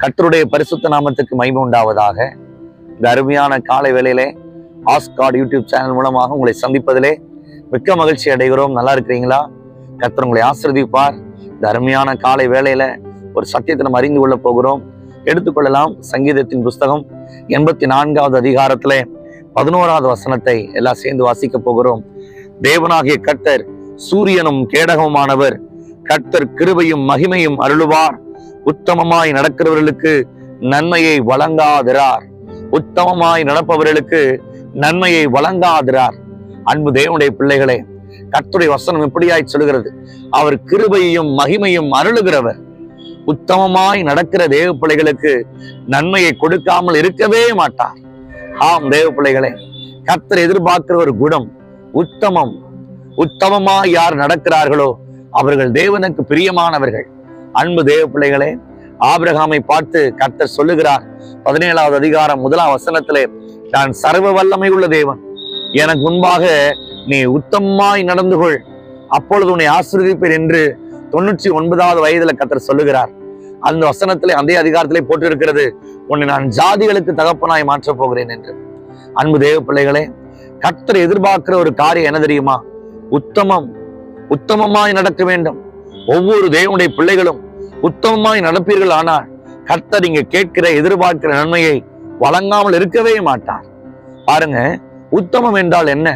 கர்த்தருடைய பரிசுத்த நாமத்துக்கு மகிமை உண்டாவதாக. இந்த அருமையான காலை வேளையிலே ஆஸ்காட் யூடியூப் சேனல் மூலமாக உங்களை சந்திப்பதிலே மிக்க மகிழ்ச்சி அடைகிறோம். நல்லா இருக்கிறீங்களா? கர்த்தர் உங்களை ஆசிர்வதிப்பார். இந்த அருமையான காலை வேளையில ஒரு சத்தியத்தை நம்ம அறிந்து கொள்ள போகிறோம். எடுத்துக்கொள்ளலாம் சங்கீதத்தின் புஸ்தகம் எண்பத்தி நான்காவது அதிகாரத்துல பதினோராவது வசனத்தை எல்லாம் சேர்ந்து வாசிக்க போகிறோம். தேவனாகிய கர்த்தர் சூரியனும் கேடகமுமானவர். கர்த்தர் கிருபையும் மகிமையும் அருளுவார். உத்தமமாய் நடக்கிறவர்களுக்கு நன்மையை வழங்காதிரார். உத்தமமாய் நடப்பவர்களுக்கு நன்மையை வழங்காதிரார். அன்பு தேவனுடைய பிள்ளைகளே கத்துடைய வசனம் எப்படியாய் சொல்கிறது அவர் கிருபையும் மகிமையும் அருளுகிறவர். உத்தமமாய் நடக்கிற தேவ பிள்ளைகளுக்கு நன்மையை கொடுக்காமல் இருக்கவே மாட்டார். ஆம் தேவ பிள்ளைகளே கர்த்தர் எதிர்பார்க்கிற ஒரு குணம் உத்தமம். உத்தமமாய் யார் நடக்கிறார்களோ அவர்கள் தேவனுக்கு பிரியமானவர்கள். அன்பு தேவ பிள்ளைகளே ஆபிரகாமை பார்த்து கர்த்தர் சொல்லுகிறார் பதினேழாவது அதிகாரம் முதலாம் வசனத்திலே நான் சர்வ வல்லமை உள்ள தேவன். எனக்கு முன்பாக நீ உத்தமாய் நடந்து கொள். அப்பொழுது உன்னை ஆசீர்வதிப்பேன் என்று தொண்ணூற்றி ஒன்பதாவது வயதுல கத்தர் சொல்லுகிறார். அந்த வசனத்திலே அதே அதிகாரத்திலே போட்டிருக்கிறது உன்னை நான் ஜாதிகளுக்கு தகப்பனாய் மாற்றப் போகிறேன் என்று. அன்பு தேவ பிள்ளைகளே கத்தர் எதிர்பார்க்கிற ஒரு காரியம் என்ன தெரியுமா? உத்தமம் உத்தமமாய் நடக்க வேண்டும். ஒவ்வொரு தேவனுடைய பிள்ளைகளும் உத்தமமாய் நடப்பீர்கள். ஆனால் கர்த்தர் இங்க கேட்கிற எதிர்பார்க்கிற நன்மையை வழங்காமல் இருக்கவே மாட்டார். பாருங்க உத்தமம் என்றால் என்ன?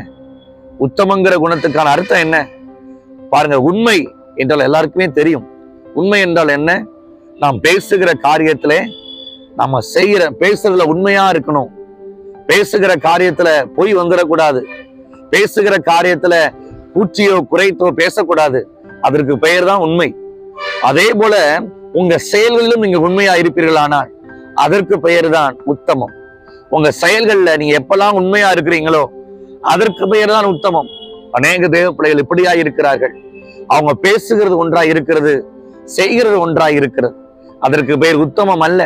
உத்தமங்கிற குணத்துக்கான அர்த்தம் என்ன? பாருங்க உண்மை என்றால் எல்லாருக்குமே தெரியும். உண்மை என்றால் என்ன? நாம் பேசுகிற காரியத்திலே நம்ம செய்கிற பேசுறதுல உண்மையா இருக்கணும். பேசுகிற காரியத்துல பொய் வந்துடக்கூடாது பேசுகிற காரியத்துல பூச்சியோ குறைத்தோ பேசக்கூடாது. அதற்கு பெயர் தான் உண்மை. அதே போல உங்க செயல்களிலும் நீங்க உண்மையா இருப்பீர்களானால் அதற்கு பெயர் தான் உத்தமம். உங்க செயல்கள்ல நீங்க எப்பெல்லாம் உண்மையா இருக்கிறீங்களோ அதற்கு பெயர் தான் உத்தமம். அநேக தேவ பிள்ளைகள் இப்படியா இருக்கிறார்கள். அவங்க பேசுகிறது ஒன்றா இருக்கிறது செய்கிறது ஒன்றா இருக்கிறது. அதற்கு பெயர் உத்தமம் அல்ல.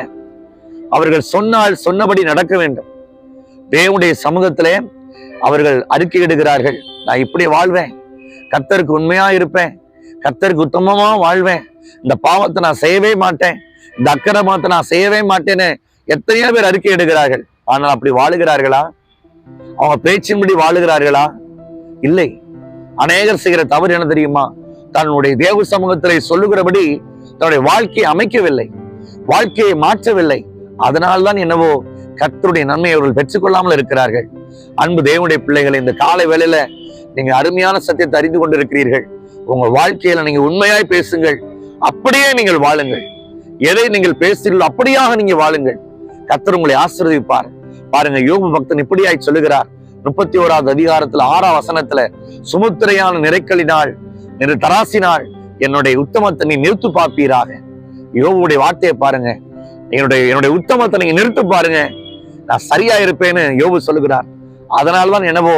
அவர்கள் சொன்னால் சொன்னபடி நடக்க வேண்டும். தேவனுடைய சமூகத்திலே அவர்கள் அறிக்கையிடுகிறார்கள் நான் இப்படி வாழ்வேன். கத்தருக்கு உண்மையா இருப்பேன். கத்தருக்கு உத்தமமா வாழ்வேன். இந்த பாவத்தை நான் செய்யவே மாட்டேன். இந்த அக்கிரமத்தை நான் செய்யவே மாட்டேன்னு எத்தனையோ பேர் அறிக்கை எடுக்கிறார்கள். ஆனால் அப்படி வாழுகிறார்களா? அவங்க பேச்சின்படி வாழுகிறார்களா? இல்லை. அநேகர் செய்கிற தவறு என்ன தெரியுமா? தன்னுடைய தேவ சமூகத்திலே சொல்லுகிறபடி தன்னுடைய வாழ்க்கையை அமைக்கவில்லை. வாழ்க்கையை மாற்றவில்லை. அதனால்தான் என்னவோ கத்தருடைய நன்மையை அவர்கள் பெற்றுக்கொள்ளாமல் இருக்கிறார்கள். அன்பு தேவனுடைய பிள்ளைகளை இந்த காலை வேளையில நீங்க அருமையான சத்தியத்தை அறிந்து கொண்டிருக்கிறீர்கள். உங்க வாழ்க்கையில நீங்க உண்மையாய் பேசுங்கள். அப்படியே நீங்கள் வாழுங்கள். எதை நீங்கள் பேசுகிறீர்களோ அப்படியாக நீங்க வாழுங்கள். கத்தர் உங்களை ஆசீர்வதிப்பார். பாருங்க யோக பக்தன் இப்படியாய் சொல்லுகிறார். முப்பத்தி ஓராவது அதிகாரத்துல ஆறாம் வசனத்துல சுமுத்திரையான நிறைக்கலினால் நிறு தராசினால் என்னுடைய உத்தமத்தை நீ நிறுத்து பார்ப்பீராக. யோகுடைய வார்த்தையை பாருங்க. என்னுடைய என்னுடைய உத்தமத்தை நீங்க நிறுத்து பாருங்க. நான் சரியா இருப்பேன்னு யோபு சொல்லுகிறார். அதனால்தான் என்னவோ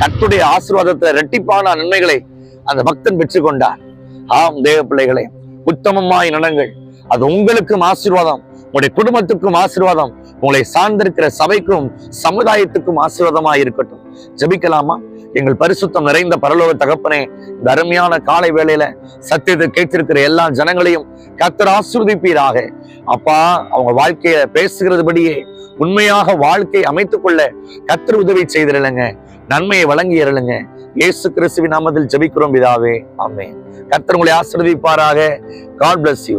கத்துடைய ஆசீர்வாதத்தை ரெட்டிப்பான நன்மைகளை அந்த பக்தன் பெற்றுக்கொண்டார். ஆம் தேவ பிள்ளைகளே உத்தமமாய் நடங்கள். அது உங்களுக்கும் ஆசீர்வாதம் உங்களுடைய குடும்பத்துக்கும் ஆசீர்வாதம் உங்களை சார்ந்திருக்கிற சபைக்கும் சமுதாயத்துக்கும் ஆசீர்வாதமா இருக்கட்டும். ஜெபிக்கலாமா? எங்கள் பரிசுத்தம் நிறைந்த பரலோக தகப்பனே இந்த அருமையான காலை வேளையில சத்தியத்தை கேட்டிருக்கிற எல்லா ஜனங்களையும் கத்தர் ஆசிர்வதிப்பீராக. அப்பா அவங்க வாழ்க்கைய பேசுகிறதுபடியே உண்மையாக வாழ்க்கை அமைத்துக் கொள்ள கத்தர் உதவி செய்திருளுங்க. நன்மையை வழங்கியிருளுங்க இயேசு கிறிஸ்துவின் நாமத்தில் ஜபிக்கிறோம் பிதாவே. ஆமே கர்த்தர் உங்களை ஆசீர்வதிப்பாராக. God bless you